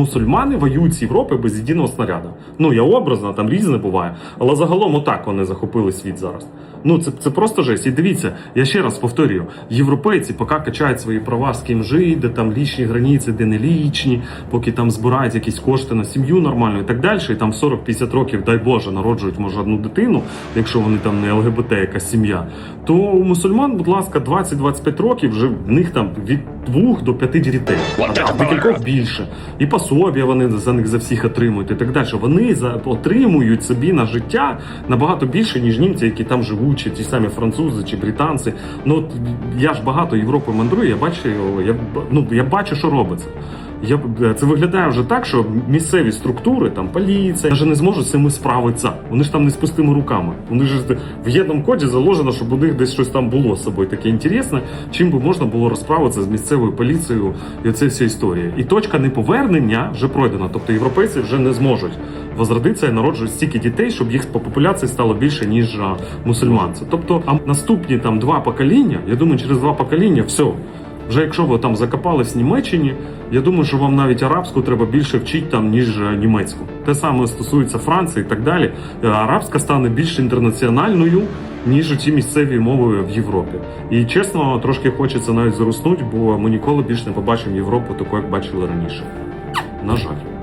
Мусульмани воюють з Європи без єдиного снаряда. Ну я образно, там різне буває, але загалом отак вони захопили світ зараз. Ну це, це просто жесть. І дивіться, я ще раз повторюю: європейці поки качають свої права з ким жити, де там лічні границі, де не лічні, поки там збирають якісь кошти на сім'ю нормальну і так далі. І там в 40-50 років, дай Боже, народжують може одну дитину, якщо вони там не ЛГБТ, якась сім'я. То у мусульман, будь ласка, 20-25 років вже в них там від 2 до 5 дітей. А в декількох більше. І пособія вони за них за всіх отримують і так далі. Вони за отримують собі на життя набагато більше, ніж німці, які там живуть, чи ті самі французи, чи британці. Ну от я ж багато Європи мандрую, я бачу, я, ну, я бачу, що робиться. Я б- це виглядає вже так, що місцеві структури, там поліція, вже не зможуть з цим справитися. Вони ж там не з пустими руками. Вони ж в єдному коді заложено, щоб у них десь щось там було з собою таке інтересне, чим би можна було розправитися з місцевою поліцією і оце вся історія. І точка неповернення вже пройдена. Тобто європейці вже не зможуть возродитися і народжують стільки дітей, щоб їх по популяції стало більше ніж а, мусульманців. Тобто, а наступні там два покоління, я думаю, через два покоління все. Вже якщо ви там закопались в Німеччині, я думаю, що вам навіть арабську треба більше вчити там, ніж е, німецьку. Те саме стосується Франції і так далі. Е, Арабська стане більш інтернаціональною, ніж ті місцеві мови в Європі. І чесно, трошки хочеться навіть заруснути, бо ми ніколи більше не побачимо Європу таку, як бачили раніше. На жаль.